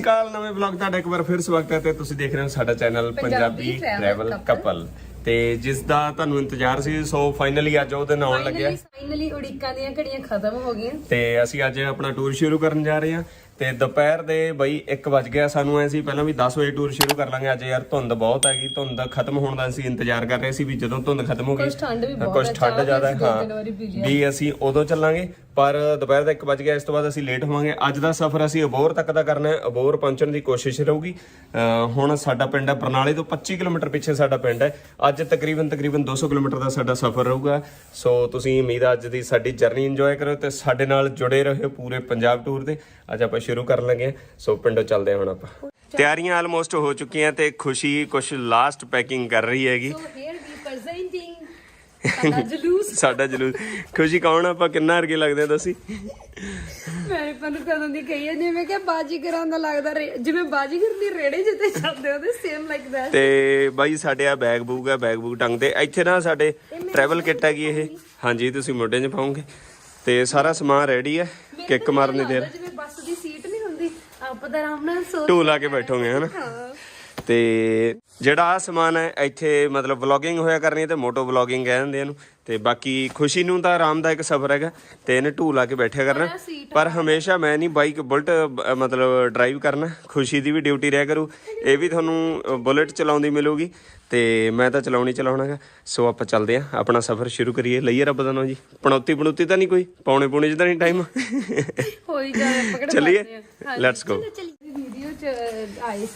ਅਕਾਲ ਨਵੇਂ ਵਲੌਗ ਤੁਹਾਡਾ ਇੱਕ ਵਾਰ ਫਿਰ ਸਵਾਗਤ ਹੈ ਤੇ ਤੁਸੀਂ ਦੇਖ ਰਹੇ ਹੋ ਸਾਡਾ ਚੈਨਲ ਪੰਜਾਬੀ ਟਰੈਵਲ। ਕਪਲ ਤੇ ਜਿਸ ਦਾ ਤੁਹਾਨੂੰ ਇੰਤਜ਼ਾਰ ਸੀ ਸੋ ਫਾਈਨਲੀ ਅੱਜ ਉਹ ਦਿਨ ਆਉਣ ਲੱਗਿਆ। ਫਾਈਨਲੀ ਉਡੀਕਾਂ ਦੀਆਂ ਘੜੀਆਂ ਖਤਮ ਹੋ ਗਈਆਂ। ਤੇ ਅਸੀਂ ਅੱਜ ਆਪਣਾ ਟੂਰ ਸ਼ੁਰੂ ਕਰਨ ਜਾ ਰਹੇ ਹਾਂ। ਤੇ ਦੁਪਹਿਰ ਦੇ ਬਈ 1 ਵਜ ਗਿਆ ਸਾਨੂੰ ਐ ਸੀ ਪਹਿਲਾਂ ਵੀ 10 ਵਜੇ ਟੂਰ ਸ਼ੁਰੂ ਕਰ ਲਾਂਗੇ। ਅੱਜ ਯਾਰ ਧੁੰਦ ਬਹੁਤ ਹੈਗੀ ਧੁੰਦ ਖਤਮ ਹੋਣ ਦਾ ਅਸੀਂ ਇੰਤਜ਼ਾਰ ਕਰ ਰਹੇ ਸੀ ਵੀ ਜਦੋਂ ਧੁੰਦ ਖਤਮ ਹੋ ਗਈ ਕੁਛ ਠੰਡ ਵੀ ਬਹੁਤ ਹੈ, ਠੰਡ ਜ਼ਿਆਦਾ ਹਾਂ ਵੀ ਅਸੀਂ ਉਦੋਂ ਚੱਲਾਂਗੇ। ਪਰ ਦੁਪਹਿਰ ਦਾ 1 ਵਜ ਗਿਆ, ਇਸ ਤੋਂ ਬਾਅਦ ਅਸੀਂ ਲੇਟ ਹੋਵਾਂਗੇ। ਅੱਜ ਦਾ ਸਫ਼ਰ ਅਸੀਂ ਅਬੋਰ ਤੱਕ ਦਾ ਕਰਨਾ ਹੈ। ਅਬੋਰ ਪਹੁੰਚਣ ਦੀ ਕੋਸ਼ਿਸ਼ ਰਹੂਗੀ। ਹੁਣ ਸਾਡਾ ਪਿੰਡ ਹੈ ਬਰਨਾਲੇ ਤੋਂ 25 ਕਿਲੋਮੀਟਰ ਪਿੱਛੇ ਸਾਡਾ ਪਿੰਡ ਹੈ। ਅੱਜ ਤਕਰੀਬਨ ਤਕਰੀਬਨ 200 ਕਿਲੋਮੀਟਰ ਦਾ ਸਾਡਾ ਸਫ਼ਰ ਰਹੂਗਾ। ਸੋ ਤੁਸੀਂ ਉਮੀਦ ਹੈ ਅੱਜ ਦੀ ਸਾਡੀ ਜਰਨੀ ਇੰਜੋਏ ਕਰੋ ਤੇ ਸਾਡੇ ਨਾਲ ਜੁੜੇ ਰਹੋ ਪੂਰੇ ਪੰਜਾਬ ਟੂਰ ਤੇ ਅੱਜ ਆਪਾਂ ਸ਼ੁਰੂ ਕਰਨ ਲੱਗੇ ਹਾਂ। ਸੋ ਪਿੰਡੋਂ ਚੱਲਦੇ ਹਾਂ ਹੁਣ ਆਪਾਂ। ਤਿਆਰੀਆਂ ਆਲਮੋਸਟ ਹੋ ਚੁੱਕੀਆਂ ਤੇ ਖੁਸ਼ੀ ਕੁਝ ਲਾਸਟ ਪੈਕਿੰਗ ਕਰ ਰਹੀ ਹੈਗੀ ਸੋ ਹੇਅਰ ਵੀ ਪ੍ਰੈਜ਼ੈਂਟਿੰਗ ਸਾਡਾ ਜਲੂਸ। ਸਾਡਾ ਜਲੂਸ। ਖੁਸ਼ੀ ਕੌਣ ਆਪਾਂ ਕਿੰਨਾ ਅਰਗੇ ਲੱਗਦੇ ਆ ਤੁਸੀਂ ਮੇਰੇ ਪਨ ਕਦੋਂ ਦੀ ਕਹੀ ਹੈ ਜਿਵੇਂ ਕਿ ਬਾਜੀ ਕਰਾਂ ਦਾ ਲੱਗਦਾ ਰੇ- ਜਿਵੇਂ ਬਾਜੀ ਦੀ ਰੇੜੇ ਜਿੱਤੇ ਚੱਲਦੇ ਉਹਦੇ ਸੇਮ ਲਾਈਕ ਦੈਟ ਤੇ ਬਾਈ ਸਾਡੇ ਆ ਬੈਗ ਬੂਗ ਆ ਬੈਗ ਬੂਗ ਟੰਗਦੇ। ਇੱਥੇ ਨਾ ਸਾਡੇ ਟਰੈਵਲ ਕਿੱਟ ਹੈਗੀ ਇਹ। ਹਾਂਜੀ ਤੁਸੀਂ ਮੋਢੇ 'ਚ ਪਾਉਂਗੇ। ਤੇ ਸਾਰਾ ਸਮਾਨ ਰੈਡੀ ਹੈ ਕਿੱਕ ਮਾਰਨ ਦੀ ਦੇਰ। ਜਿਵੇਂ ਬੱਸ ਦੀ ਸੀਟ ਨਹੀਂ ਹੁੰਦੀ ਆਪਾਂ ਤਾਂ ਆਰਾਮ ਨਾਲ ਸੋ ਢੂ ਲਾ ਕੇ ਬੈਠੋਗੇ ਹਨਾ? ਤੇ ਜਿਹੜਾ ਆ ਸਮਾਨ ਹੈ ਇੱਥੇ ਮਤਲਬ ਵਲੌਗਿੰਗ ਹੋਇਆ ਕਰਨੀ ਤੇ ਮੋਟੋ ਵਲੌਗਿੰਗ ਕਹਿੰਦੇ ਇਹਨੂੰ। ਤੇ ਬਾਕੀ ਖੁਸ਼ੀ ਨੂੰ ਤਾਂ ਆਰਾਮਦਾਇਕ ਸਫ਼ਰ ਹੈਗਾ ਤੇ ਇਹਨੇ ਢੂ ਲਾ ਕੇ ਬੈਠਿਆ ਕਰਨਾ। ਪਰ ਹਮੇਸ਼ਾ ਮੈਂ ਨਹੀਂ ਬਾਈਕ ਬੁਲਟ ਮਤਲਬ ਡਰਾਈਵ ਕਰਨਾ। ਖੁਸ਼ੀ ਦੀ ਵੀ ਡਿਊਟੀ ਰਹਿ ਕਰੂ। ਇਹ ਵੀ ਤੁਹਾਨੂੰ ਬੁਲਟ ਚਲਾਉਂਦੀ ਮਿਲੂਗੀ ਤੇ ਮੈਂ ਤਾਂ ਚਲਾਉਣੀ ਚਲਾਉਣਾਗਾ ਸੋ ਆਪਾਂ ਚੱਲਦੇ ਆਂ ਆਪਣਾ ਸਫ਼ਰ ਸ਼ੁਰੂ ਕਰੀਏ। ਲਈਏ ਰੱਬ ਦਾ ਨਾਮ ਜੀ। ਪਣੌਤੀ ਪਣੌਤੀ ਤਾਂ ਨਹੀਂ ਕੋਈ? ਪੌਣੇ ਪੌਣੇ ਤਾਂ ਨਹੀਂ ਟਾਈਮ ਹੋਈ ਜਾਵੇ ਪਕੜ ਚੱਲੀਏ। ਲੈਟਸ ਗੋ ਆਏ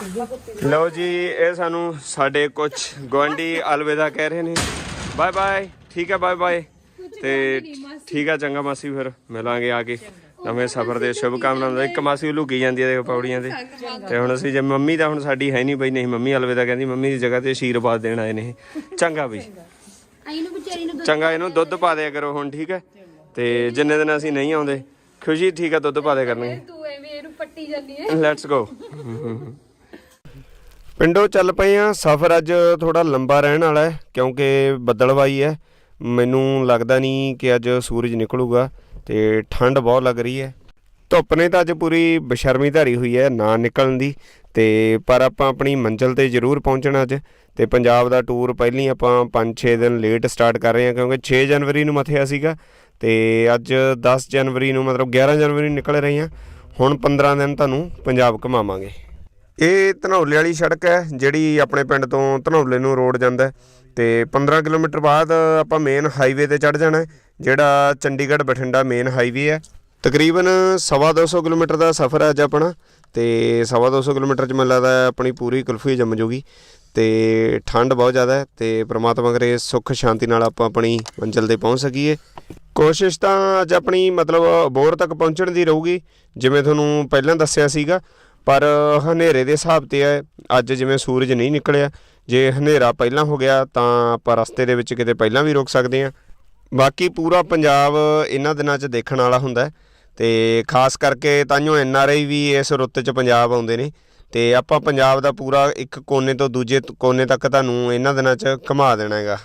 ਲਓ ਜੀ ਇਹ ਸਾਨੂੰ ਸਾਡੇ ਕੁਝ ਗਵਾਂਢੀ ਅਲਵਿਦਾ ਕਹਿ ਰਹੇ ਨੇ। ਬਾਏ ਬਾਏ ਠੀਕ ਹੈ ਬਾਏ ਬਾਏ ਤੇ ਠੀਕ ਹੈ ਚੰਗਾ ਮਾਸੀ ਫਿਰ ਮਿਲਾਂਗੇ ਆ ਕੇ। ਨਵੇਂ ਸਫ਼ਰ ਦੇ ਸ਼ੁਭ ਕਾਮਨਾਵਾਂ ਇੱਕ ਮਾਸੀ ਲੁਕੀ ਜਾਂਦੀ ਹੈ ਦੇਖੋ ਪੌੜੀਆਂ ਤੇ। ਤੇ ਹੁਣ ਅਸੀਂ ਜੇ ਮੰਮੀ ਤਾਂ ਹੁਣ ਸਾਡੀ ਹੈ ਨਹੀਂ ਬਈ ਨਹੀਂ ਮੰਮੀ ਅਲਵਿਦਾ ਕਹਿੰਦੀ ਮੰਮੀ ਦੀ ਜਗ੍ਹਾ ਤੇ ਆਸ਼ੀਰਵਾਦ ਦੇਣ ਆਏ ਨੇ। ਇਹ। ਚੰਗਾ ਬਈ। ਆਈ ਨੂੰ ਵਿਚਾਰੀ ਨੂੰ ਚੰਗਾ ਇਹਨੂੰ ਦੁੱਧ ਪਾ ਦਿਆ ਕਰੋ ਹੁਣ ਠੀਕ ਹੈ? ਤੇ ਜਿੰਨੇ ਦਿਨ ਅਸੀਂ ਨਹੀਂ ਆਉਂਦੇ ਖੁਸ਼ੀ ਠੀਕ ਹੈ ਦੁੱਧ ਪਾ ਦਿਆ ਕਰਨਗੇ। ਤੂੰ ਐਵੇਂ ਇਹਨੂੰ ਪੱਟੀ ਜਾਂਦੀ ਹੈ ਲੈਟਸ ਗੋ ਪਿੰਡੋਂ ਚੱਲ ਪਏ ਆ ਸਫ਼ਰ ਅੱਜ ਥੋੜਾ ਲੰਬਾ ਰਹਿਣ ਵਾਲਾ ਹੈ, ਕਿਉਂਕਿ ਬੱਦਲਵਾਈ ਹੈ। ਮੈਨੂੰ ਲੱਗਦਾ ਨਹੀਂ ਕਿ ਅੱਜ ਸੂਰਜ ਨਿਕਲੂਗਾ ਤੇ ਠੰਡ ਬਹੁਤ ਲੱਗ ਰਹੀ ਹੈ। ਧੁੱਪ ਨੇ ਤਾਂ ਅੱਜ ਪੂਰੀ ਬਸ਼ਰਮੀ ਧਾਰੀ ਹੋਈ ਹੈ ਨਾ ਨਿਕਲਣ ਦੀ, ਤੇ ਪਰ ਆਪਾਂ ਆਪਣੀ ਮੰਜ਼ਿਲ ਤੇ ਜ਼ਰੂਰ ਪਹੁੰਚਣਾ ਅੱਜ। ਤੇ ਪੰਜਾਬ ਦਾ ਟੂਰ ਪਹਿਲੀ ਆਪਾਂ 5-6 ਦਿਨ ਲੇਟ ਸਟਾਰਟ ਕਰ ਰਹੇ ਹਾਂ, ਕਿਉਂਕਿ 6 ਜਨਵਰੀ ਨੂੰ ਮਥਿਆ ਸੀਗਾ, ਤੇ ਅੱਜ 10 ਜਨਵਰੀ ਨੂੰ ਮਤਲਬ 11 ਜਨਵਰੀ ਨੂੰ ਨਿਕਲ ਰਹੇ ਹਾਂ ਹੁਣ 15 ਦਿਨ ਤੁਹਾਨੂੰ ਪੰਜਾਬ ਘੁਮਾਵਾਂਗੇ। ਇਹ ਧਨੌਲੇ ਵਾਲੀ ਸੜਕ ਹੈ, ਜਿਹੜੀ ਆਪਣੇ ਪਿੰਡ ਤੋਂ ਧਨੌਲੇ ਨੂੰ ਰੋਡ ਜਾਂਦਾ ਹੈ ਤੇ 15 ਕਿਲੋਮੀਟਰ ਬਾਅਦ ਆਪਾਂ ਮੇਨ ਹਾਈਵੇ ਤੇ ਚੜ ਜਾਣਾ ਜਿਹੜਾ ਚੰਡੀਗੜ੍ਹ ਬਠਿੰਡਾ ਮੇਨ ਹਾਈਵੇ ਹੈ। ਤਕਰੀਬਨ ਸਵਾ 200 ਕਿਲੋਮੀਟਰ ਦਾ ਸਫ਼ਰ ਹੈ ਅੱਜ ਆਪਣਾ, ਤੇ ਸਵਾ 200 ਕਿਲੋਮੀਟਰ ਚ ਮੈਨੂੰ ਲੱਗਦਾ ਆਪਣੀ ਪੂਰੀ ਕੁਲਫੀ ਜੰਮ ਜੂਗੀ। ਤੇ ਠੰਡ ਬਹੁਤ ਜ਼ਿਆਦਾ ਹੈ ਤੇ ਪ੍ਰਮਾਤਮਾ ਕਰੇ ਸੁੱਖ, ਸ਼ਾਂਤੀ ਨਾਲ ਆਪਾਂ ਆਪਣੀ ਮੰਜ਼ਿਲ ਤੇ ਪਹੁੰਚ ਸਕੀਏ। ਕੋਸ਼ਿਸ਼ ਤਾਂ ਅੱਜ ਆਪਣੀ ਮਤਲਬ ਬੋਰ ਤੱਕ ਪਹੁੰਚਣ ਦੀ ਰਹੂਗੀ, ਜਿਵੇਂ ਤੁਹਾਨੂੰ ਪਹਿਲਾਂ ਦੱਸਿਆ ਸੀਗਾ, ਪਰ ਹਨੇਰੇ ਦੇ ਹਿਸਾਬ ਤੇ ਹੈ, ਅੱਜ ਜਿਵੇਂ ਸੂਰਜ ਨਹੀਂ ਨਿਕਲਿਆ, ਜੇ ਹਨੇਰਾ ਪਹਿਲਾਂ ਹੋ ਗਿਆ ਤਾਂ ਆਪਾਂ ਰਸਤੇ ਦੇ ਵਿੱਚ ਕਿਤੇ ਪਹਿਲਾਂ ਵੀ ਰੁਕ ਸਕਦੇ ਹਾਂ। ਬਾਕੀ ਪੂਰਾ ਪੰਜਾਬ ਇਹਨਾਂ ਦਿਨਾਂ 'ਚ ਦੇਖਣ ਵਾਲਾ ਹੁੰਦਾ ਹੈ, ਤੇ ਖਾਸ ਕਰਕੇ ਤਾਂਿਓ ਐਨ ਆਰ ਆਈ ਵੀ ਇਸ ਰੁੱਤ 'ਚ ਪੰਜਾਬ ਆਉਂਦੇ ਨੇ। ਤੇ ਆਪਾਂ ਪੰਜਾਬ ਦਾ ਪੂਰਾ ਇੱਕ ਕੋਨੇ ਤੋਂ ਦੂਜੇ ਕੋਨੇ ਤੱਕ ਤੁਹਾਨੂੰ ਇਹਨਾਂ ਦਿਨਾਂ 'ਚ ਘੁਮਾ ਦੇਣਾ ਹੈਗਾ।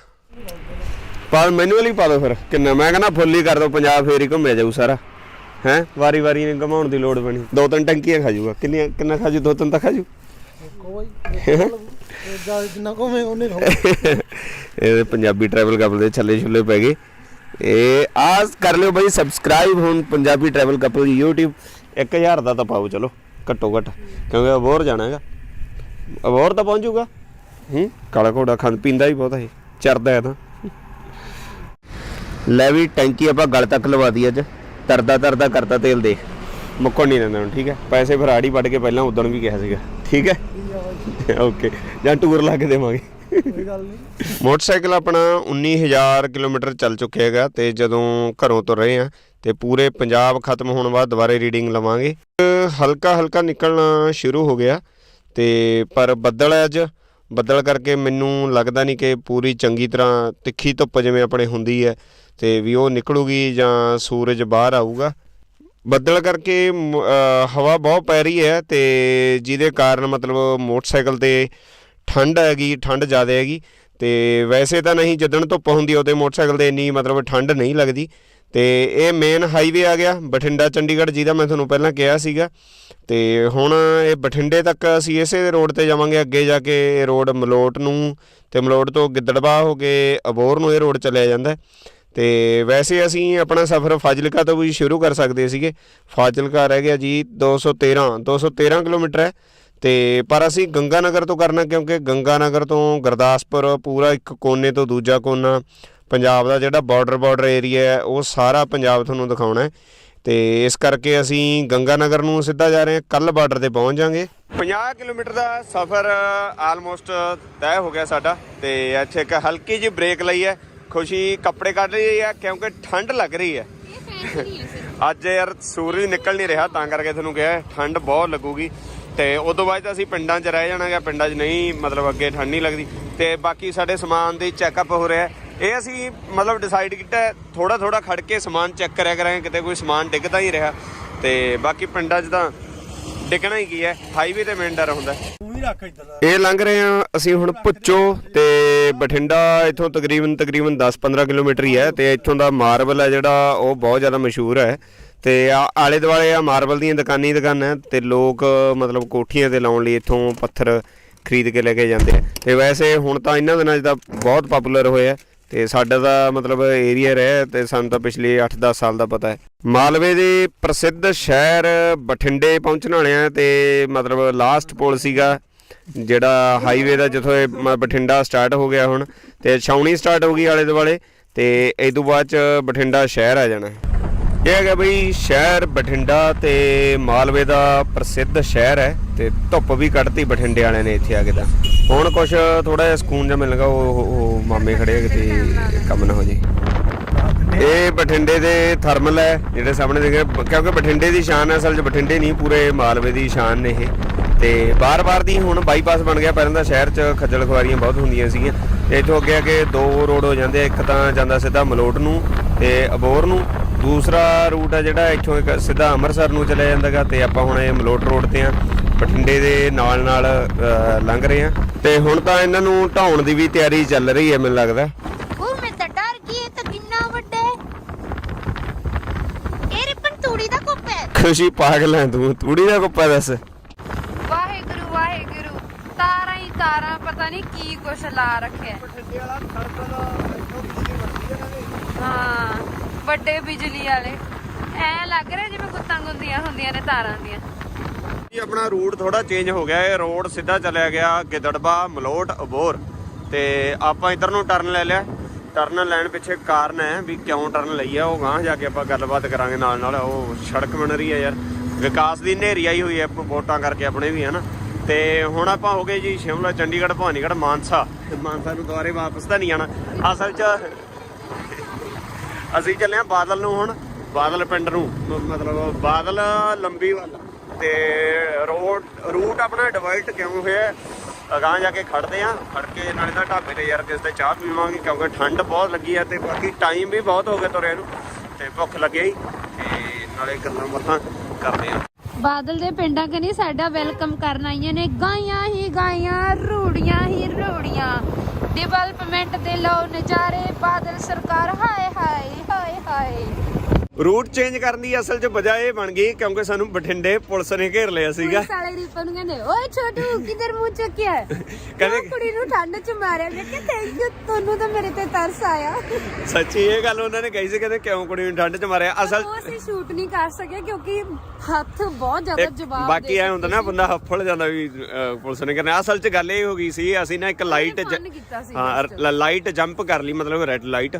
ਪਰ ਮੈਨੂਅਲੀ ਪਾ ਦਿਓ ਫਿਰ, ਕਿੰਨਾ? ਮੈਂ ਕਹਿੰਦਾ ਫੁੱਲ ਹੀ ਕਰ ਦਿਓ ਪੰਜਾਬ ਫੇਰ ਹੀ ਘੁੰਮਿਆ ਜਾਊ ਸਾਰਾ। ਹੈ? ਵਾਰੀ ਵਾਰੀ ਨਹੀਂ ਘਮਾਉਣ ਦੀ ਲੋੜ ਬਣੀ। ਦੋ ਤਿੰਨ ਟੰਕੀਆਂ ਖਾਜੂਗਾ ਕਿੰਨੀਆਂ ਕਿੰਨਾ ਖਾਜੂ ਦੋ ਤਿੰਨ ਤਾਂ ਖਾਜੂ ਜਿੰਨਾ ਕੋ ਉਹਨੇ ਇਹ ਪੰਜਾਬੀ ਟਰੈਵਲ ਕਪਲ ਦੇ ਛੱਲੇ ਛੁੱਲੇ ਪੈ ਗਏ। ਇਹ ਆਸ ਕਰ ਲਿਓ ਬਾਈ ਸਬਸਕ੍ਰਾਈਬ ਹੁਣ ਪੰਜਾਬੀ ਟਰੈਵਲ ਕਪਲ YouTube 1000 ਦਾ ਤਾਂ ਪਾਓ, ਚਲੋ। ਘੱਟੋ ਘੱਟ ਕਿਉਂਕਿ ਅਬੋਰ ਜਾਣਾ ਹੈਗਾ। ਅਬੋਰ ਤਾਂ ਪਹੁੰਚ ਜਾਊਗਾ। ਹੂੰ ਕਾਲਾ ਘੋੜਾ ਖਾਂ ਪੀਂਦਾ ਹੀ ਬਹੁਤ ਹੈ ਚਰਦਾ ਹੈ ਤਾਂ। ਲੈ ਵੀ ਟੈਂਕੀ ਆਪਾਂ ਗਲ ਤੱਕ ਲਵਾ ਦੀ ਅੱਜ। ਤਰਦਾ ਤਰਦਾ ਕਰਤਾ ਤੇਲ ਦੇਖ। ਮੁੱਕਣ ਨਹੀਂ ਦਿੰਦਾ ਹੁਣ ਠੀਕ ਹੈ? ਪੈਸੇ ਫਿਰ ਆੜੀ ਵੱਢ ਕੇ ਪਹਿਲਾਂ ਉਦੋਂ ਵੀ ਕਿਹਾ ਸੀਗਾ ਠੀਕ ਹੈ? ਓਕੇ ਜਾਂ ਟੂਰ ਲਾ ਕੇ ਦੇਵਾਂਗੇ। ਕੋਈ ਗੱਲ ਨਹੀਂ। ਮੋਟਰਸਾਈਕਲ ਆਪਣਾ 19000 ਕਿਲੋਮੀਟਰ ਚੱਲ ਚੁੱਕਿਆ ਹੈਗਾ ਤੇ ਜਦੋਂ ਘਰੋਂ ਤੁਰ ਰਹੇ ਆ ਤੇ ਪੂਰੇ ਪੰਜਾਬ ਖਤਮ ਹੋਣ ਬਾਅਦ ਦੁਬਾਰੇ ਰੀਡਿੰਗ ਲਵਾਂਗੇ। ਹਲਕਾ ਹਲਕਾ ਨਿਕਲਣਾ ਸ਼ੁਰੂ ਹੋ ਗਿਆ ਤੇ ਪਰ ਬੱਦਲ ਹੈ ਅੱਜ। ਬੱਦਲ ਕਰਕੇ ਮੈਨੂੰ ਲੱਗਦਾ ਨਹੀਂ ਕਿ ਪੂਰੀ ਚੰਗੀ ਤਰ੍ਹਾਂ ਤਿੱਖੀ ਧੁੱਪ ਜਿਵੇਂ ਆਪਣੇ ਹੁੰਦੀ ਹੈ ਤੇ ਵੀ ਉਹ ਨਿਕਲੂਗੀ ਜਾਂ ਸੂਰਜ ਬਾਹਰ ਆਊਗਾ। ਬੱਦਲ ਕਰਕੇ ਮ- ਹਵਾ ਬਹੁਤ ਪੈ ਰਹੀ ਹੈ ਤੇ ਜਿਹਦੇ ਕਾਰਨ ਮਤਲਬ ਮੋਟਰਸਾਈਕਲ ਤੇ ਠੰਡ ਹੈਗੀ, ਠੰਡ ਜ਼ਿਆਦਾ ਹੈਗੀ ਤੇ ਵੈਸੇ ਤਾਂ ਨਹੀਂ, ਜਦੋਂ ਧੁੱਪ ਹੁੰਦੀ ਉਹਦੇ ਮੋਟਰਸਾਈਕਲ ਤੇ ਇੰਨੀ ਮਤਲਬ ਠੰਡ ਨਹੀਂ ਲੱਗਦੀ। ਤੇ ਇਹ ਮੇਨ ਹਾਈਵੇ ਆ ਗਿਆ, ਬਠਿੰਡਾ, ਚੰਡੀਗੜ੍ਹ ਜਿਹਦਾ ਮੈਂ ਤੁਹਾਨੂੰ ਪਹਿਲਾਂ ਕਿਹਾ ਸੀਗਾ। ਤੇ ਹੁਣ ਇਹ ਬਠਿੰਡੇ ਤੱਕ ਅਸੀਂ ਇਸੇ ਰੋਡ ਤੇ ਜਾਵਾਂਗੇ, ਅੱਗੇ ਜਾ ਕੇ ਇਹ ਰੋਡ ਮਲੋਟ ਨੂੰ, ਤੇ ਮਲੋਟ ਤੋਂ ਗਿੱਦੜਬਾਹ ਹੋ ਕੇ ਅਬੋਰ ਨੂੰ ਇਹ ਰੋਡ ਚੱਲਿਆ ਜਾਂਦਾ। ਹੈ। ਤੇ ਵੈਸੇ ਅਸੀਂ ਆਪਣਾ ਸਫ਼ਰ ਫਾਜ਼ਿਲਕਾ ਤੋਂ ਵੀ ਸ਼ੁਰੂ ਕਰ ਸਕਦੇ ਸੀਗੇ। ਫਾਜ਼ਿਲਕਾ ਰਹਿ ਗਿਆ ਜੀ 213 213 ਕਿਲੋਮੀਟਰ ਹੈ। ਤੇ ਪਰ ਅਸੀਂ ਗੰਗਾ ਨਗਰ ਤੋਂ ਕਰਨਾ, ਕਿਉਂਕਿ ਗੰਗਾ ਨਗਰ ਤੋਂ ਗੁਰਦਾਸਪੁਰ ਪੂਰਾ ਇੱਕ ਕੋਨੇ ਤੋਂ ਦੂਜਾ ਕੋਨਾ ਪੰਜਾਬ ਦਾ ਜਿਹੜਾ ਬਾਰਡਰ ਬਾਰਡਰ ਏਰੀਆ ਹੈ ਉਹ ਸਾਰਾ ਪੰਜਾਬ ਤੁਹਾਨੂੰ ਦਿਖਾਉਣਾ ਹੈ। ਤੇ ਇਸ ਕਰਕੇ ਅਸੀਂ ਗੰਗਾਨਗਰ ਨੂੰ ਸਿੱਧਾ ਜਾ ਰਹੇ ਹਾਂ ਕੱਲ ਬਾਰਡਰ ਤੇ ਪਹੁੰਚ ਜਾਾਂਗੇ 50 ਕਿਲੋਮੀਟਰ ਦਾ ਸਫ਼ਰ ਆਲਮੋਸਟ ਤੈਅ ਹੋ ਗਿਆ ਸਾਡਾ ਤੇ ਇੱਥੇ ਇੱਕ ਹਲਕੀ ਜਿਹੀ ਬ੍ਰੇਕ ਲਈ ਹੈ। ਖੁਸ਼ੀ ਕੱਪੜੇ ਕੱਢ ਰਹੀ ਹੈ ਕਿਉਂਕਿ ਠੰਡ ਲੱਗ ਰਹੀ ਹੈ। ਅੱਜ ਯਾਰ ਸੂਰਜ ਨਿਕਲ ਨਹੀਂ ਰਿਹਾ ਤਾਂ ਕਰਕੇ ਤੁਹਾਨੂੰ ਕਿਹਾ ਠੰਡ ਬਹੁਤ ਲੱਗੂਗੀ। ਤੇ ਉਦੋਂ ਬਾਅਦ ਤਾਂ ਅਸੀਂ ਪਿੰਡਾਂ 'ਚ ਰਹਿ ਜਾਣਾਗਾ ਪਿੰਡਾਂ 'ਚ ਨਹੀਂ ਮਤਲਬ ਅੱਗੇ ਠੰਡ ਨਹੀਂ ਲੱਗਦੀ। ਤੇ ਬਾਕੀ ਸਾਡੇ ਸਮਾਨ ਦੀ ਚੈੱਕਅਪ ਹੋ ਰਿਹਾ ਹੈ। ਇਹ ਅਸੀਂ ਮਤਲਬ ਡਿਸਾਈਡ ਕੀਤਾ ਥੋੜਾ ਥੋੜਾ ਖੜ ਕੇ ਸਮਾਨ ਚੈੱਕ ਕਰਿਆ ਕਰਾਂਗੇ, ਕਿਤੇ ਕੋਈ ਸਮਾਨ ਡਿੱਗਦਾ ਹੀ ਰਿਹਾ। ਤੇ ਬਾਕੀ ਪਿੰਡਾਂ 'ਚ ਤਾਂ ਡਿੱਗਣਾ ਹੀ ਕੀ ਹੈ ਹਾਈਵੇ ਤੇ ਮੇਨ ਡਰ ਹੁੰਦਾ। ਇਹ ਲੰਘ ਰਹੇ ਆ ਅਸੀਂ ਹੁਣ ਪੁੱਚੋ ਤੇ ਬਠਿੰਡਾ ਇਥੋਂ ਤਕਰੀਬਨ ਤਕਰੀਬਨ 10-15 ਕਿਲੋਮੀਟਰ ਹੀ ਹੈ ਤੇ ਇੱਥੋਂ ਦਾ ਮਾਰਬਲ ਹੈ ਜਿਹੜਾ ਉਹ ਬਹੁਤ ਜ਼ਿਆਦਾ ਮਸ਼ਹੂਰ ਹੈ। ਤੇ ਆ- ਆਲੇ ਦੁਆਲੇ ਆ ਮਾਰਬਲ ਦੀਆਂ ਦੁਕਾਨਾਂ ਹੀ ਦੁਕਾਨਾਂ ਹੈ ਤੇ ਲੋਕ ਮਤਲਬ ਕੋਠੀਆਂ ਤੇ ਲਾਉਣ ਲਈ ਇੱਥੋਂ ਪੱਥਰ ਖਰੀਦ ਕੇ ਲੈ ਕੇ ਜਾਂਦੇ ਆ। ਤੇ ਵੈਸੇ ਹੁਣ ਤਾਂ ਇਹਨਾਂ ਦਿਨਾਂ 'ਚ ਤਾਂ ਬਹੁਤ ਪਪੂਲਰ ਹੋਇਆ। ਤੇ ਸਾਡਾ ਤਾਂ ਮਤਲਬ ਏਰੀਆ ਰਿਹਾ ਤੇ ਸਾਨੂੰ ਤਾਂ ਪਿਛਲੇ 8-10 ਸਾਲ ਦਾ ਪਤਾ ਹੈ। ਮਾਲਵੇ ਦੇ ਪ੍ਰਸਿੱਧ ਸ਼ਹਿਰ ਬਠਿੰਡੇ ਪਹੁੰਚਣ ਵਾਲੇ ਆ ਤੇ ਮਤਲਬ ਲਾਸਟ ਪੁਲ ਸੀਗਾ, ਜਿਹੜਾ ਹਾਈਵੇ ਦਾ ਜਿੱਥੋਂ ਇਹ ਮ- ਬਠਿੰਡਾ ਸਟਾਰਟ ਹੋ ਗਿਆ ਹੁਣ, ਤੇ ਛਾਉਣੀ ਸਟਾਰਟ ਹੋ ਗਈ ਆਲੇ ਦੁਆਲੇ, ਤੇ ਇਸ ਤੋਂ ਬਾਅਦ ਚ ਬਠਿੰਡਾ ਸ਼ਹਿਰ ਆ ਜਾਣਾ ਇਹ ਹੈਗਾ ਬਈ ਸ਼ਹਿਰ ਬਠਿੰਡਾ ਤੇ ਮਾਲਵੇ ਦਾ ਪ੍ਰਸਿੱਧ ਸ਼ਹਿਰ ਹੈ ਤੇ ਧੁੱਪ ਵੀ ਕੱਢਤੀ ਬਠਿੰਡੇ ਵਾਲਿਆਂ ਨੇ ਇੱਥੇ ਆ ਕੇ ਤਾਂ। ਹੁਣ ਕੁਛ ਥੋੜਾ ਜਿਹਾ ਸਕੂਨ ਜਿਹਾ ਮਿਲੇਗਾ, ਉਹ ਉਹ- ਮਾਮੇ ਖੜੇ ਆ ਕਿਤੇ ਕੰਮ ਨਾ ਹੋ ਜੇ। ਇਹ ਬਠਿੰਡੇ ਦੇ ਥਰਮਲ ਹੈ, ਜਿਹੜੇ ਸਾਹਮਣੇ ਦਿਖ ਰਹੇ ਕਿਉਂਕਿ ਬਠਿੰਡੇ ਦੀ ਸ਼ਾਨ ਹੈ, ਅਸਲ 'ਚ ਬਠਿੰਡੇ ਨਹੀਂ, ਪੂਰੇ ਮਾਲਵੇ ਦੀ ਸ਼ਾਨ ਨੇ ਇਹ। ਤੇ ਬਾਰ-ਬਾਰ ਦੀ ਹੁਣ ਬਾਈਪਾਸ ਬਣ ਗਿਆ, ਪਹਿਲਾਂ ਤਾਂ ਸ਼ਹਿਰ 'ਚ ਖੱਜਲ ਖੁਆਰੀਆਂ ਬਹੁਤ ਹੁੰਦੀਆਂ ਸੀਗੀਆਂ। ਤੇ ਇੱਥੋਂ ਅੱਗੇ ਅੱਗੇ ਦੋ ਰੋਡ ਹੋ ਜਾਂਦੇ ਇੱਕ ਤਾਂ ਜਾਂਦਾ ਸਿੱਧਾ ਮਲੋਟ ਨੂੰ ਤੇ ਅਬੋਰ ਨੂੰ। ਦੂਸਰਾ ਰੂਟ ਹੈ ਜਿਹੜਾ ਇੱਥੋਂ ਇੱਕ ਸਿੱਧਾ ਅੰਮ੍ਰਿਤਸਰ ਨੂੰ ਚਲਿਆ ਜਾਂਦਾਗਾ ਤੇ ਆਪਾਂ ਹੁਣ ਇਹ ਮਲੋਟ ਰੋਡ ਤੇ ਆ ਬਠਿੰਡੇ ਦੇ ਨਾਲ ਨਾਲ ਲੰਘ ਰਹੇ ਆ। ਤੇ ਹੁਣ ਤਾਂ ਇਹਨਾਂ ਨੂੰ ਢਾਉਣ ਦੀ ਵੀ ਤਿਆਰੀ ਚੱਲ ਰਹੀ ਹੈ ਮੈਨੂੰ ਲੱਗਦਾ। ਉਹ ਮੈਂ ਤਾਂ ਡਰ ਗਈ ਇਹ ਤਾਂ ਕਿੰਨਾ ਵੱਡਾ ਹੈ। ਇਹ ਰਿਪਨ ਤੂੜੀ ਦਾ ਕੁੱਪ ਹੈ। ਖੁਸ਼ੀ ਪਾਗਲ ਹੈ ਤੂੰ ਤੂੜੀ ਦਾ ਕੁੱਪਾ ਦੱਸ। ਵਾਹਿਗੁਰੂ ਵਾਹਿਗੁਰੂ ਤਾਰਾਂ ਹੀ ਤਾਰਾਂ ਪਤਾ ਨਹੀਂ ਕੀ ਕੁਛ ਲਾ ਰੱਖਿਆ ਬਠਿੰਡੇ ਵਾਲਾ ਸਰਕਲ ਇੱਥੋਂ ਬਿਜਲੀ ਵਰਤੀ ਇਹਨਾਂ ਨੇ ਹਾਂ। ਵੱਡੇ ਬਿਜਲੀ ਵਾਲੇ। ਐ ਲੱਗ ਰਿਹਾ ਜਿਵੇਂ ਗੁੱਤਾਂ ਗੁੰਦੀਆਂ ਹੁੰਦੀਆਂ ਨੇ ਤਾਰਾਂ ਦੀਆਂ। ਇਹ ਆਪਣਾ ਰੂਟ ਥੋੜਾ ਚੇਂਜ ਹੋ ਗਿਆ ਇਹ ਰੋਡ ਸਿੱਧਾ ਚੱਲਿਆ ਗਿਆ ਗਿੱਦੜਬਾ ਮਲੋਟ ਅਬੋਰ। ਤੇ ਆਪਾਂ ਇਧਰ ਨੂੰ ਟਰਨ ਲੈ ਲਿਆ। ਟਰਨ ਲੈਣ ਪਿੱਛੇ ਕਾਰਨ ਹੈ ਵੀ ਕਿਉਂ ਟਰਨ ਲਈ ਆ ਉਹ ਗਾਂਹ ਜਾ ਕੇ ਆਪਾਂ ਗੱਲਬਾਤ ਕਰਾਂਗੇ ਨਾਲ ਨਾਲ। ਉਹ ਸੜਕ ਬਣ ਰਹੀ ਹੈ ਯਾਰ। ਵਿਕਾਸ ਦੀ ਨੇਰੀ ਆਈ ਹੋਈ ਹੈ ਵੋਟਾਂ ਕਰਕੇ ਆਪਣੇ ਵੀ ਹਨਾ। ਤੇ ਹੁਣ ਆਪਾਂ ਹੋ ਗਏ ਜੀ ਸ਼ਿਮਲਾ ਚੰਡੀਗੜ੍ਹ ਭਵਾਨੀਗੜ੍ਹ ਮਾਨਸਾ। ਮਾਨਸਾ ਨੂੰ ਦੁਬਾਰੇ ਵਾਪਸ ਤਾਂ ਨਹੀਂ ਆਣਾ ਅਸਲ 'ਚ ਅਸੀਂ ਚੱਲੇ ਆ ਬਾਦਲ ਨੂੰ ਹੁਣ, ਬਾਦਲ ਪਿੰਡ ਨੂੰ ਮਤਲਬ ਬਾਦਲ ਲੰਬੀ ਵੱਲ ਤੇ ਰੋਡ, ਰੂਟ ਆਪਣਾ ਡਿਵਾਈਡ ਕਿਉਂ ਹੋਇਆ? ਅਗਾਂ ਜਾ ਕੇ ਖੜਦੇ ਆ ਖੜ ਕੇ ਨਾਲੇ ਤਾਂ ਢਾਬੇ ਤੇ ਯਾਰ ਕਿਸੇ ਤੇ ਚਾਹ ਪੀਵਾਂਗੇ ਕਿਉਂਕਿ ਠੰਡ ਬਹੁਤ ਲੱਗੀ ਆ ਤੇ ਬਾਕੀ ਟਾਈਮ ਵੀ ਬਹੁਤ ਹੋ ਗਿਆ ਤੁਰਿਆ ਨੂੰ ਤੇ ਭੁੱਖ ਲੱਗੀ ਤੇ ਨਾਲੇ ਗੱਲਾਂ ਬਾਤਾਂ ਕਰਦੇ ਆ ਬਾਦਲ ਦੇ ਪਿੰਡਾਂ ਕਨੀ ਸਾਡਾ ਵੈਲਕਮ ਕਰਨ ਆਈਆਂ ਨੇ, ਗਾਈਆਂ ਹੀ ਗਾਈਆਂ, ਰੂੜੀਆਂ ਹੀ ਰੂੜੀਆਂ। ਡਿਵੈਲਪਮੈਂਟ ਦੇ ਲਓ ਨਜ਼ਾਰੇ ਬਾਦਲ ਸਰਕਾਰ ਹਾਏ ਹਾਏ ਹਾਏ ਹਾਏ। ਰੂਟ ਚੇਂਜ ਕਰਨ ਦੀ ਅਸਲ 'ਚ ਵਜ੍ਹਾ ਇਹ ਬਣ ਗਈ ਕਿਉਂਕਿ ਸਾਨੂੰ ਬਠਿੰਡੇ ਪੁਲਿਸ ਨੇ ਘੇਰ ਲਿਆ ਸੀਗਾ। ਪੁਲਿਸ ਵਾਲੇ ਰੀਪਨ ਨੂੰ ਕਹਿੰਦੇ ਓਏ ਛੋਟੂ ਕਿਧਰ ਮੂੰਹ ਚੱਕਿਆ? ਹੈ?" ਕਹਿੰਦੇ- ਉਹ ਕੁੜੀ ਨੂੰ ਠੰਡ ਚ ਮਾਰਿਆ ਮੈਂ ਕਿਹਾ ਥੈਂਕ ਯੂ ਤੁਹਾਨੂੰ ਤਾਂ ਮੇਰੇ ਤੇ ਤਰਸ ਆਇਆ। ਸੱਚੀ ਇਹ ਗੱਲ ਉਹਨਾਂ ਨੇ ਕਹੀ ਸੀ ਕਹਿੰਦੇ ਕਿਉਂ ਕੁੜੀ ਨੂੰ ਠੰਡ 'ਚ ਮਾਰਿਆ? ਅਸਲ ਉਹ ਅਸੀਂ ਸ਼ੂਟ ਨਹੀਂ ਕਰ ਸਕੇ ਕਿਉਂਕਿ ਹੱਥ ਬਹੁਤ ਜ਼ਿਆਦਾ ਜਵਾਬ ਬਾਕੀ ਐ ਹੁੰਦਾ ਨਾ ਬੰਦਾ ਹੱਫੜ ਜਾਂਦਾ ਵੀ ਪੁਲਿਸ ਨੇ ਕਰਨਾ। ਅਸਲ 'ਚ ਗੱਲ ਇਹ ਹੋ ਗਈ ਸੀ ਅਸੀਂ ਨਾ ਇੱਕ ਲਾਈਟ ਹਾਂ ਲਾਈਟ ਜੰਪ ਕਰ ਲਈ ਮਤਲਬ ਰੈੱਡ ਲਾਈਟ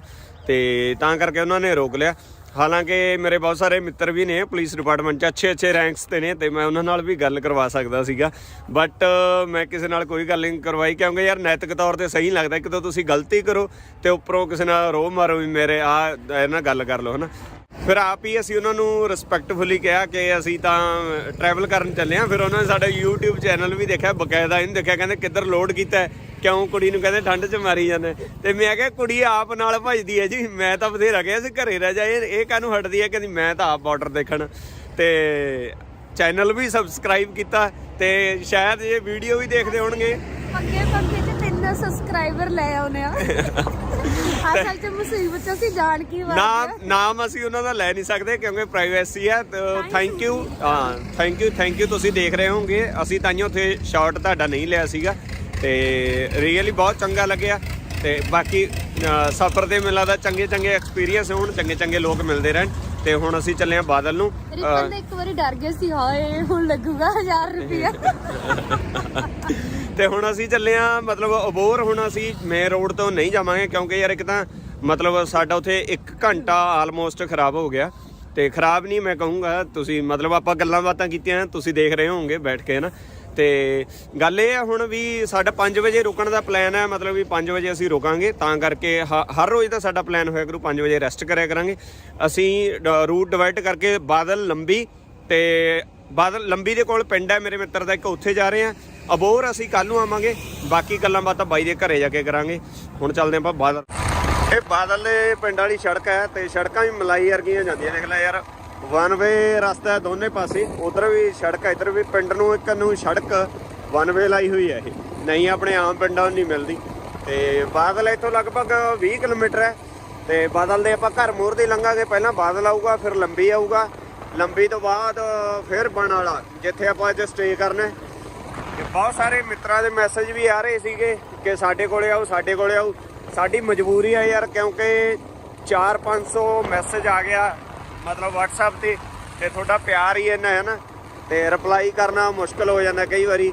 ਤੇ ਤਾਂ ਕਰਕੇ ਉਹਨਾਂ ਨੇ ਰੋਕ ਲਿਆ। ਹਾਲਾਂਕਿ ਮੇਰੇ ਬਹੁਤ ਸਾਰੇ ਮਿੱਤਰ ਵੀ ਨੇ ਪੁਲਿਸ ਡਿਪਾਰਟਮੈਂਟ 'ਚ ਅੱਛੇ ਅੱਛੇ ਰੈਂਕਸ ਤੇ ਨੇ ਤੇ ਮੈਂ ਉਹਨਾਂ ਨਾਲ ਵੀ ਗੱਲ ਕਰਵਾ ਸਕਦਾ ਸੀਗਾ। ਬਟ ਮੈਂ ਕਿਸੇ ਨਾਲ ਕੋਈ ਗੱਲ ਨਹੀਂ ਕਰਵਾਈ ਕਿਉਂਕਿ ਯਾਰ ਨੈਤਿਕ ਤੌਰ ਤੇ ਸਹੀ ਲੱਗਦਾ। ਕਿ ਜਦੋਂ ਤੁਸੀਂ ਗਲਤੀ ਕਰੋ ਤੇ ਉੱਪਰੋਂ ਕਿਸੇ ਨਾਲ ਰੋਹ ਮਾਰੋ ਵੀ ਮੇਰੇ ਆ ਇਹ ਨਾਲ ਗੱਲ ਕਰ ਲਓ, ਹਨਾ? ਫਿਰ ਆਪ ਹੀ ਅਸੀਂ ਉਹਨਾਂ ਨੂੰ ਰਿਸਪੈਕਟਫੁਲੀ ਕਿਹਾ ਕਿ ਅਸੀਂ ਤਾਂ ਟਰੈਵਲ ਕਰਨ ਚੱਲੇ ਆ ਫਿਰ ਉਹਨਾਂ ਨੇ ਸਾਡਾ YouTube ਚੈਨਲ ਵੀ ਦੇਖਿਆ, ਬਕਾਇਦਾ ਇਹਨੂੰ ਦੇਖਿਆ, ਕਹਿੰਦੇ ਕਿੱਧਰ ਲੋਡ ਕੀਤਾ ਕਿਉਂ ਕੁੜੀ ਨੂੰ ਕਹਿੰਦੇ ਠੰਡ 'ਚ ਮਾਰੀ ਜਾਂਦੇ ਤੇ ਮੈਂ ਕਿਹਾ, ਕੁੜੀ ਆਪ ਨਾਲ ਭਜਦੀ ਹੈ ਜੀ, ਮੈਂ ਤਾਂ ਬਥੇਰਾ ਗਿਆ ਸੀ, ਘਰੇ ਰਹਿ ਜਾ, ਇਹ ਇਹ ਕਾਹਨੂੰ ਹਟਦੀ ਹੈ? ਕਹਿੰਦੀ, ਮੈਂ ਤਾਂ ਆਪ ਬਾਰਡਰ ਦੇਖਣ। ਤੇ ਚੈਨਲ ਵੀ ਸਬਸਕ੍ਰਾਈਬ ਕੀਤਾ ਤੇ ਸ਼ਾਇਦ ਇਹ ਵੀਡੀਓ ਵੀ ਦੇਖਦੇ ਹੋਣਗੇ। ਪੱਕੇ ਪੱਕੇ ਤਿੰਨ ਸਬਸਕ੍ਰਾਈਬਰ ਲੈ ਆਉਨੇ ਆ। ਅਸਲ 'ਚ ਮੁਸੀਬਤ 'ਚ ਅਸੀਂ ਜਾਣ ਕੀ ਵਾਰ ਨਾਮ ਨਾਮ ਅਸੀਂ ਉਹਨਾਂ ਦਾ ਲੈ ਨਹੀਂ ਸਕਦੇ ਕਿਉਂਕਿ ਪ੍ਰਾਈਵੇਸੀ ਹੈ ਥੈਂਕ ਯੂ ਹਾਂ ਥੈਂਕ ਯੂ ਥੈਂਕ ਯੂ ਤੁਸੀਂ ਦੇਖ ਰਹੇ ਹੋਵੋਗੇ ਅਸੀਂ ਤਾਈਓ ਉੱਥੇ ਸ਼ਾਰਟ ਤੁਹਾਡਾ ਨਹੀਂ ਲਿਆ ਸੀਗਾ ਤੇ ਰੀਅਲੀ ਬਹੁਤ ਚੰਗਾ ਲੱਗਿਆ। ਤੇ ਬਾਕੀ ਸਫ਼ਰ ਦੇ ਮੇਲਾ ਦਾ ਚੰਗੇ ਚੰਗੇ ਐਕਸਪੀਰੀਅੰਸ ਹੋਣ ਚੰਗੇ ਚੰਗੇ ਲੋਕ ਮਿਲਦੇ ਰਹਿਣ। ਤੇ ਹੁਣ ਅਸੀਂ ਚੱਲੇ ਆ ਬਾਦਲ ਨੂੰ ਰਿਪਨ ਦੇ ਇੱਕ ਵਾਰੀ ਡਰ ਗਏ ਸੀ ਹਾਏ ਹੁਣ ਲੱਗੂਗਾ 1000 ਰੁਪਇਆ ਤੇ ਹੁਣ ਅਸੀਂ ਚੱਲੇ ਆ, ਮਤਲਬ ਅਬੋਰ ਹੁਣ ਅਸੀਂ ਮੇਨ ਰੋਡ ਤੋਂ ਨਹੀਂ ਜਾਵਾਂਗੇ ਕਿਉਂਕਿ ਯਾਰ ਇੱਕ ਤਾਂ ਮਤਲਬ ਸਾਡਾ ਉੱਥੇ 1 ਘੰਟਾ ਆਲਮੋਸਟ ਖਰਾਬ ਹੋ ਗਿਆ ਤੇ ਖਰਾਬ ਨਹੀਂ ਮੈਂ ਕਹੂੰਗਾ, ਤੁਸੀਂ ਮਤਲਬ ਆਪਾਂ ਗੱਲਾਂ ਬਾਤਾਂ ਕੀਤੀਆਂ, ਤੁਸੀਂ ਦੇਖ ਰਹੇ ਹੋਵੋਗੇ ਬੈਠ ਕੇ ਨਾ ਤੇ ਗੱਲ ਇਹ ਹੈ ਹੁਣ ਵੀ ਸਾਡਾ 5 ਵਜੇ ਰੁਕਣ ਦਾ ਪਲਾਨ ਹੈ ਮਤਲਬ ਵੀ 5 ਵਜੇ ਅਸੀਂ ਰੁਕਾਂਗੇ, ਤਾਂ ਕਰਕੇ ਹ- ਹਰ ਰੋਜ਼ ਦਾ ਸਾਡਾ ਪਲਾਨ ਹੋਇਆ ਕਰੂ 5 ਵਜੇ ਰੈਸਟ ਕਰਿਆ ਕਰਾਂਗੇ। ਅਸੀਂ ਰੂਟ ਡਿਵਾਈਡ ਕਰਕੇ ਬਾਦਲ ਲੰਬੀ ਤੇ ਬਾਦਲ ਲੰਬੀ ਦੇ ਕੋਲ ਪਿੰਡ ਹੈ ਮੇਰੇ ਮਿੱਤਰ ਦਾ, ਇੱਕ ਉੱਥੇ ਜਾ ਰਹੇ ਆ। ਅਬੋਰ ਅਸੀਂ ਕੱਲ ਨੂੰ ਆਵਾਂਗੇ, ਬਾਕੀ ਗੱਲਾਂ ਬਾਤਾਂ ਬਾਈ ਦੇ ਘਰੇ ਜਾ ਕੇ ਕਰਾਂਗੇ। ਹੁਣ ਚੱਲਦੇ ਆਪਾਂ ਬਾਦਲ। ਇਹ ਬਾਦਲ ਦੇ ਪਿੰਡ ਵਾਲੀ ਸੜਕ ਹੈ ਤੇ ਸੜਕਾਂ ਵੀ ਮਲਾਈ ਵਰਗੀਆਂ ਜਾਂਦੀਆਂ ਦੇਖ ਲੈ ਯਾਰ। ਵਨ ਵੇ ਰਸਤਾ ਹੈ ਦੋਨੇ ਪਾਸੇ, ਉਧਰ ਵੀ ਸੜਕ ਹੈ, ਇਧਰ ਵੀ ਪਿੰਡ ਨੂੰ ਇੱਕ ਨੂੰ ਸੜਕ ਵਨ ਵੇ ਲਾਈ ਹੋਈ ਹੈ ਇਹ। ਨਹੀਂ, ਆਪਣੇ ਆਮ ਪਿੰਡਾਂ ਨੂੰ ਨਹੀਂ ਮਿਲਦੀ। ਤੇ ਬਾਦਲ ਇੱਥੋਂ ਲਗਭਗ 20 ਕਿਲੋਮੀਟਰ ਹੈ। ਤੇ ਬਾਦਲ ਦੇ ਆਪਾਂ ਘਰ ਮੋਰ ਦੇ ਲੰਘਾਂਗੇ, ਪਹਿਲਾਂ ਬਾਦਲ ਆਊਗਾ, ਫਿਰ ਲੰਬੀ ਆਊਗਾ। ਲੰਬੀ ਤੋਂ ਬਾਅਦ ਫਿਰ ਬਣ ਵਾਲਾ ਜਿੱਥੇ ਆਪਾਂ ਅੱਜ ਸਟੇ ਕਰਨਾ ਤੇ ਬਹੁਤ ਸਾਰੇ ਮਿੱਤਰਾਂ ਦੇ ਮੈਸੇਜ ਵੀ ਆ ਰਹੇ ਸੀਗੇ ਕਿ ਸਾਡੇ ਕੋਲੇ ਆਓ, ਸਾਡੇ ਕੋਲੇ ਆਓ। ਸਾਡੀ ਮਜਬੂਰੀ ਆ ਯਾਰ, ਕਿਉਂਕਿ 4-500 ਮੈਸੇਜ ਆ ਗਿਆ, ਮਤਲਬ WhatsApp ਤੇ ਤੇ ਤੁਹਾਡਾ ਪਿਆਰ ਹੀ ਇੰਨਾ ਹੈ ਨਾ, ਤੇ ਰਿਪਲਾਈ ਕਰਨਾ ਮੁਸ਼ਕਲ ਹੋ ਜਾਂਦਾ ਕਈ ਵਾਰੀ।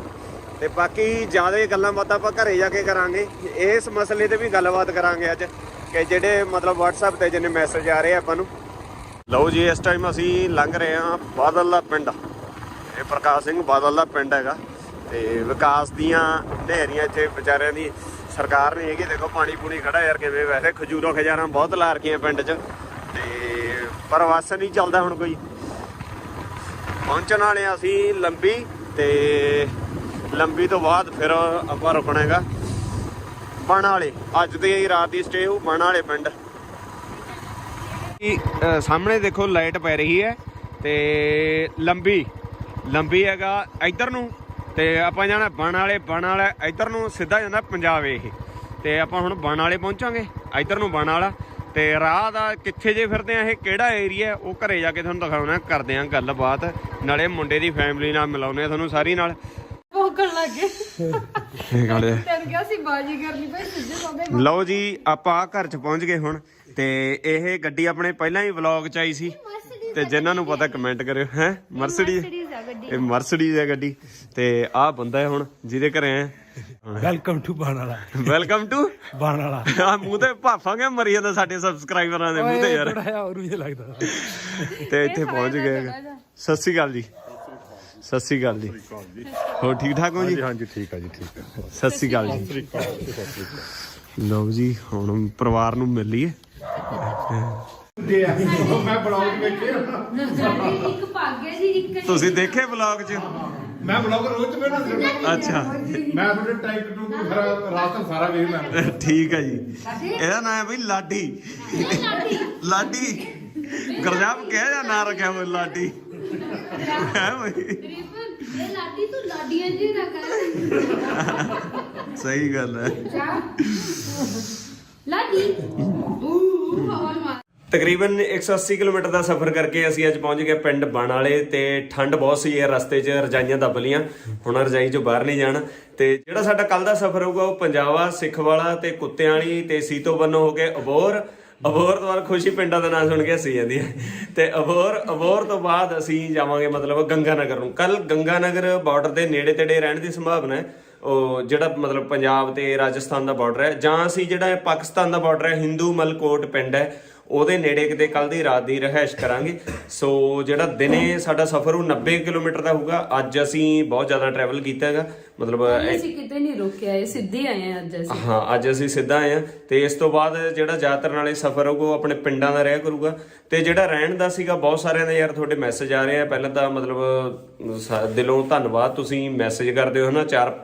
ਤੇ ਬਾਕੀ ਜ਼ਿਆਦਾ ਗੱਲਾਂ ਬਾਤਾਂ ਆਪਾਂ ਘਰੇ ਜਾ ਕੇ ਕਰਾਂਗੇ। ਇਸ ਮਸਲੇ ਤੇ ਵੀ ਗੱਲਬਾਤ ਕਰਾਂਗੇ ਅੱਜ, ਕਿ ਜਿਹੜੇ ਮਤਲਬ WhatsApp ਤੇ ਜਿੰਨੇ ਮੈਸੇਜ ਆ ਰਹੇ ਆ ਆਪਾਂ ਨੂੰ। ਲਓ ਜੀ, ਇਸ ਟਾਈਮ ਅਸੀਂ ਲੰਘ ਰਹੇ ਹਾਂ ਬਾਦਲ ਦਾ ਪਿੰਡ। ਇਹ ਪ੍ਰਕਾਸ਼ ਸਿੰਘ ਬਾਦਲ ਦਾ ਪਿੰਡ ਹੈਗਾ। ਤੇ ਵਿਕਾਸ ਦੀਆਂ ਢੇਰੀਆਂ ਇੱਥੇ ਵਿਚਾਰਿਆਂ ਦੀ ਸਰਕਾਰ ਨੇ ਹੈਗੀ, ਦੇਖੋ ਪਾਣੀ ਪੂਣੀ ਖੜਾ ਯਾਰ ਕਿਵੇਂ ਵੈਸੇ ਖਜੂਰੋ ਖਜਾਰਾਂ ਬਹੁਤ ਲਾ ਰੱਖੀਆਂ ਪਿੰਡ 'ਚ ਤੇ ਪਰ ਵਸ ਨਹੀਂ ਚੱਲਦਾ ਹੁਣ ਕੋਈ। ਪਹੁੰਚਣ ਵਾਲੇ ਹਾਂ ਅਸੀਂ ਲੰਬੀ ਤੇ ਲੰਬੀ ਤੋਂ ਬਾਅਦ ਫਿਰ ਆਪਾਂ ਰੁਕਣਾ ਹੈਗਾ। ਬਣ ਵਾਲੇ ਅੱਜ ਦੀ ਰਾਤ ਦੀ ਸਟੇ ਹੋ ਬਣ ਵਾਲੇ ਪਿੰਡ ਸਾਹਮਣੇ ਦੇਖੋ ਲਾਈਟ ਪੈ ਰਹੀ ਹੈ ਤੇ ਲੰਬੀ ਲੰਬੀ ਹੈਗਾ ਇੱਧਰ ਨੂੰ। ਤੇ ਆਪਾਂ ਜਾਣਾ ਬਣ ਵਾਲੇ ਬਣ ਵਾਲਾ ਇੱਧਰ ਨੂੰ ਸਿੱਧਾ ਜਾਂਦਾ ਪੰਜਾਬ ਇਹ। ਤੇ ਆਪਾਂ ਹੁਣ ਬਣ ਵਾਲੇ ਪਹੁੰਚਾਂਗੇ ਇੱਧਰ ਨੂੰ ਬਣ ਵਾਲਾ। ਤੇ ਰਾਹ ਦਾ ਕਿੱਥੇ ਜੇ ਫਿਰਦੇ ਆ ਇਹ ਕਿਹੜਾ ਏਰੀਆ ਉਹ ਘਰੇ ਜਾ ਕੇ ਤੁਹਾਨੂੰ ਦਿਖਾਉਣਾ ਕਰਦੇ ਆ ਗੱਲਬਾਤ। ਨਾਲੇ ਮੁੰਡੇ ਦੀ ਫੈਮਿਲੀ ਨਾਲ ਮਿਲਾਉਨੇ ਆ ਤੁਹਾਨੂੰ ਸਾਰੀ ਨਾਲ। ਭੋਗਣ ਲੱਗੇ ਤੈਨੂੰ ਕਿਹਾ ਸੀ ਬਾਜੀ ਕਰਨੀ ਪਈ ਸਿੱਧੇ ਸੌਦੇ ਲਓ ਜੀ ਆਪਾਂ ਘਰ ਚ ਪਹੁੰਚ ਗਏ ਹੁਣ। ਤੇ ਇਹ ਗੱਡੀ ਆਪਣੇ ਪਹਿਲਾਂ ਹੀ ਵਲੌਗ ਚ ਆਈ ਸੀ। ਤੇ ਜਿਨ੍ਹਾਂ ਨੂੰ ਪਤਾ ਕਮੈਂਟ ਕਰਿਓ ਹੈ? ਮਰਸਡੀਜ਼? ਆ ਗੱਡੀ। ਇਹ ਮਰਸਡੀਜ਼ ਹੈ ਗੱਡੀ। ਤੇ ਆਹ ਬੰਦਾ ਹੈ ਹੁਣ ਜਿਹਦੇ ਘਰੇ ਆ welcome to Banala welcome to Banala ਆ ਮੂੰਹ ਤੇ ਭਾਫਾਂਗੇ ਮਰੀ ਜਾਂਦਾ ਸਾਡੇ ਸਬਸਕ੍ਰਾਈਬਰਾਂ ਦੇ ਮੂੰਹ ਤੇ ਯਾਰ? ਥੋੜਾ ਜਿਹਾ ਹੋਰ ਵੀ ਲੱਗਦਾ। ਤੇ ਇੱਥੇ ਪਹੁੰਚ ਗਏ। ਸਤਿ ਸ਼੍ਰੀ ਅਕਾਲ ਜੀ। ਸਤਿ ਸ਼੍ਰੀ ਅਕਾਲ ਜੀ। ਹੋ ਠੀਕ ਠਾਕ ਹੋ ਜੀ? ਹਾਂਜੀ ਠੀਕ ਆ ਜੀ ਠੀਕ ਆ। ਸਤਿ ਸ਼੍ਰੀ ਅਕਾਲ ਜੀ। ਲਓ ਜੀ ਹੁਣ ਪਰਿਵਾਰ ਨੂੰ ਮਿਲ ਲਈਏ ਮੈਂ ਬਲੌਗ ਵੇਖਿਆ ਇੱਕ ਭਾਗਿਆ ਜੀ ਇੱਕ ਤੁਸੀਂ ਦੇਖੇ ਵਲੌਗ 'ਚ? ਮੈਂ ਬਲੌਗ ਰੋਜ਼ ਤੇ ਮੈਂ ਅੱਛਾ। ਮੈਂ ਤੁਹਾਡੇ ਟਾਈਪ ਨੂੰ ਸਾਰਾ ਰਾਤ ਸਾਰਾ ਵੇਖ ਮੈਂ ਠੀਕ ਹੈ ਜੀ। ਇਹਦਾ ਨਾਮ ਹੈ ਬਈ ਲਾਡੀ। ਲਾਡੀ। ਗੁਰਜਾਪ ਕਿਹਾ ਜਾਂ ਨਾਂ ਰੱਖਿਆ ਹੋਇਆ ਲਾਡੀ? ਹੈ ਬਈ? ਇਹ ਲਾਡੀ ਤੂੰ ਲਾਡੀਆਂ ਜੀ ਨਾ ਕਰ। ਸਹੀ ਗੱਲ ਹੈ। ਲਾਡੀ। ਊ ਹਵਾ ਮਾਰ ਤਕਰੀਬਨ 180 ਕਿਲੋਮੀਟਰ ਦਾ ਸਫ਼ਰ ਕਰਕੇ ਅਸੀਂ ਅੱਜ ਪਹੁੰਚ ਗਏ ਪਿੰਡ ਬਣ ਵਾਲੇ ਤੇ ਠੰਡ ਬਹੁਤ ਸੀ ਇਹ ਰਸਤੇ 'ਚ, ਰਜਾਈਆਂ ਦੱਬ ਲੀਆਂ ਹੁਣ ਰਜਾਈ 'ਚੋਂ ਬਾਹਰ ਨਹੀਂ ਜਾਣਾ। ਤੇ ਜਿਹੜਾ ਸਾਡਾ ਕੱਲ ਦਾ ਸਫ਼ਰ ਹੋਊਗਾ ਉਹ ਪੰਜਾਬਾ ਸਿੱਖ ਵਾਲਾ ਤੇ ਕੁੱਤਿਆਂ ਵਾਲੀ ਤੇ ਸੀਤੋ ਬੰਨੋ ਹੋ ਕੇ ਅਬੋਰ ਅਬੋਰ ਤੋਂ ਬਾਅਦ ਖੁਸ਼ੀ ਪਿੰਡਾਂ ਦਾ ਨਾਮ ਸੁਣ ਕੇ ਹੱਸੀ ਜਾਂਦੀ ਹੈ। ਤੇ ਅਬੋਰ ਅਬੋਰ ਤੋਂ ਬਾਅਦ ਅਸੀਂ ਜਾਵਾਂਗੇ ਮਤਲਬ ਗੰਗਾਨਗਰ ਨੂੰ। ਕੱਲ ਗੰਗਾਨਗਰ ਬਾਰਡਰ ਦੇ ਨੇੜੇ ਤੇੜੇ ਰਹਿਣ ਦੀ ਸੰਭਾਵਨਾ ਹੈ। ਉਹ ਜਿਹੜਾ ਮਤਲਬ ਪੰਜਾਬ ਤੇ ਰਾਜਸਥਾਨ ਦਾ ਬਾਰਡਰ ਹੈ ਜਾਂ ਅਸੀਂ ਜਿਹੜਾ ਪਾਕਿਸਤਾਨ ਦਾ ਬਾਰਡਰ ਹੈ, ਹਿੰਦੂ ਮਲਕੋਟ ਪਿੰਡ ਹੈ ਉਹਦੇ ਨੇੜੇ ਕਿਤੇ ਕੱਲ ਦੀ ਰਾਤ ਦੀ ਰਹਿائش ਕਰਾਂਗੇ। ਸੋ ਜਿਹੜਾ ਦਿਨੇ ਸਾਡਾ ਸਫ਼ਰ ਉਹ 90 ਕਿਲੋਮੀਟਰ ਦਾ ਹੋਊਗਾ। ਅੱਜ ਅਸੀਂ ਬਹੁਤ ਜ਼ਿਆਦਾ ਟਰੈਵਲ ਕੀਤਾ ਹੈਗਾ। ਮਤਲਬ ਅਸੀਂ ਕਿਤੇ ਨਹੀਂ ਰੁਕਿਆ ਇਹ ਸਿੱਧੇ ਆਏ ਆ ਅੱਜ ਅਸੀਂ। ਹਾਂ ਅੱਜ ਅਸੀਂ ਸਿੱਧਾ ਆਏ ਆ ਤੇ ਇਸ ਤੋਂ ਬਾਅਦ ਜਿਹੜਾ ਯਾਤਰਾ ਨਾਲੇ ਸਫ਼ਰ ਹੋਊਗਾ ਆਪਣੇ ਪਿੰਡਾਂ ਦਾ ਰਹਿ ਕਰੂਗਾ। ਤੇ ਜਿਹੜਾ ਰਹਿਣ ਦਾ ਸੀਗਾ ਬਹੁਤ ਸਾਰਿਆਂ ਦੇ ਯਾਰ ਤੁਹਾਡੇ ਮੈਸੇਜ ਆ ਰਹੇ ਆ। ਪਹਿਲਾਂ ਤਾਂ ਮਤਲਬ ਦਿਲੋਂ ਧੰਨਵਾਦ ਤੁਸੀਂ ਮੈਸੇਜ ਕਰਦੇ ਹੋ ਨਾ ਚਾਰ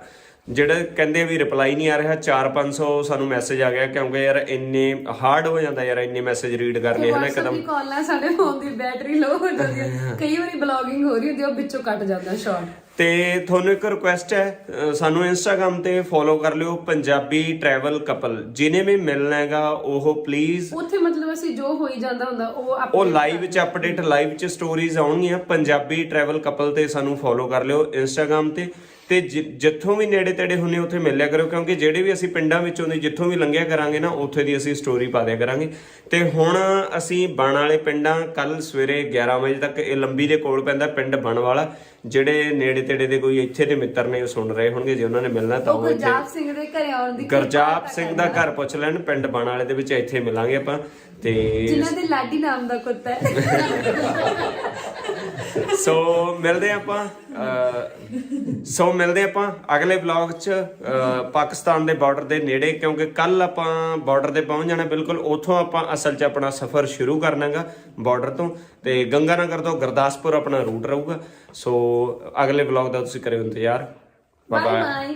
ਜਿਹੜੇ ਕਹਿੰਦੇ ਵੀ ਰਿਪਲਾਈ ਨਹੀਂ ਆ ਰਿਹਾ 4-500 ਸਾਨੂੰ ਮੈਸੇਜ ਆ ਗਿਆ ਕਿਉਂਕਿ ਯਾਰ ਇੰਨੇ ਹਾਰਡ ਹੋ ਜਾਂਦਾ ਯਾਰ ਇੰਨੇ ਮੈਸੇਜ ਰੀਡ ਕਰਨੇ ਹਨਾ ਇੱਕਦਮ। ਕਾਲਾਂ ਸਾਡੇ ਫੋਨ ਦੀ ਬੈਟਰੀ ਲੋ ਹੋ ਜਾਂਦੀ ਹੈ। ਕਈ ਵਾਰੀ ਬਲੌਗਿੰਗ ਹੋ ਰਹੀ ਹੁੰਦੀ ਉਹ ਵਿੱਚੋਂ ਕੱਟ ਜਾਂਦਾ ਸ਼ਾਰਟ ਤੇ ਤੁਹਾਨੂੰ ਇੱਕ ਰਿਕੁਐਸਟ ਹੈ ਸਾਨੂੰ ਇੰਸਟਾਗ੍ਰam ਤੇ ਫੋਲੋ ਕਰ ਲਿਓ ਪੰਜਾਬੀ ਟਰੈਵਲ ਕਪਲ ਜਿਹਨੇ ਵੀ ਮਿਲਣਾ ਹੈਗਾ ਉਹ ਪਲੀਜ਼ ਉੱਥੇ ਮਤਲਬ ਅਸੀਂ ਜੋ ਹੋਈ ਜਾਂਦਾ ਹੁੰਦਾ ਉਹ ਉਹ ਲਾਈਵ ਚ ਅਪਡੇਟ ਲਾਈਵ ਚ ਸਟੋਰੀਜ਼ ਆਉਣਗੀਆਂ ਪੰਜਾਬੀ ਟਰੈਵਲ ਕਪਲ ਤੇ ਸਾਨੂੰ ਫੋਲੋ ਕਰ ਲਿਓ ਇੰਸਟਾਗ੍ਰam ਤੇ। ਤੇ ਜਿੱਥੋਂ ਵੀ ਨੇੜੇ ਤੇੜੇ ਹੁੰਨੇ ਉੱਥੇ ਮਿਲਿਆ ਕਰੋ ਕਿਉਂਕਿ ਜਿਹੜੇ ਵੀ ਅਸੀਂ ਪਿੰਡਾਂ ਵਿੱਚੋਂ ਦੀ ਜਿੱਥੋਂ ਵੀ ਲੰਘਿਆ ਕਰਾਂਗੇ ਨਾ ਉੱਥੇ ਦੀ ਅਸੀਂ ਸਟੋਰੀ ਪਾ ਦਿਆ ਕਰਾਂਗੇ। ਤੇ ਹੁਣ ਅਸੀਂ ਬਣ ਵਾਲੇ ਪਿੰਡਾਂ ਕੱਲ ਸਵੇਰੇ 11 ਵਜੇ ਤੱਕ ਇਹ ਲੰਬੀ ਦੇ ਕੋਲ ਪੈਂਦਾ ਪਿੰਡ ਬਣ ਵਾਲਾ ਜਿਹੜੇ ਨੇੜੇ ਤੇੜੇ ਦੇ ਕੋਈ ਇੱਥੇ ਦੇ ਮਿੱਤਰ ਨੇ ਉਹ ਸੁਣ ਰਹੇ ਹੋਣਗੇ ਜੇ ਉਹਨਾਂ ਨੇ ਮਿਲਣਾ ਤਾਂ ਉਹ ਗੁਰਜਾਪ ਸਿੰਘ ਦੇ ਘਰੇ ਆਉਣ ਦੀ ਗਰਜਾਪ ਸਿੰਘ ਦਾ ਘਰ ਪੁੱਛ ਲੈਣ ਪਿੰਡ ਬਣ ਵਾਲੇ ਦੇ ਵਿੱਚ ਇੱਥੇ ਮਿਲਾਂਗੇ ਆਪਾਂ ਤੇ ਜਿਨ੍ਹਾਂ ਦੇ ਲਾਡੀ ਨਾਮ ਦਾ ਕੁੱਤਾ ਹੈ। ਸੋ ਮਿਲਦੇ ਹਾਂ ਆਪਾਂ ਅਹ, ਸੋ ਮਿਲਦੇ ਹਾਂ ਆਪਾਂ ਅਗਲੇ ਵਲੌਗ 'ਚ ਅਹ, ਪਾਕਿਸਤਾਨ ਦੇ ਬਾਰਡਰ ਦੇ ਨੇੜੇ ਕਿਉਂਕਿ ਕੱਲ ਆਪਾਂ ਬਾਰਡਰ ਤੇ ਪਹੁੰਚ ਜਾਣਾ ਬਿਲਕੁਲ ਉੱਥੋਂ ਆਪਾਂ ਅਸਲ 'ਚ ਆਪਣਾ ਸਫ਼ਰ ਸ਼ੁਰੂ ਕਰਨਾਗਾ ਬਾਰਡਰ ਤੋਂ ਤੇ ਗੰਗਾਨਗਰ ਤੋਂ ਗੁਰਦਾਸਪੁਰ ਆਪਣਾ ਰੂਟ ਰਹੂਗਾ। ਸੋ ਅਗਲੇ ਵਲੌਗ ਦਾ ਤੁਸੀਂ ਕਰਿਓ ਇੰਤਜ਼ਾਰ। Bye bye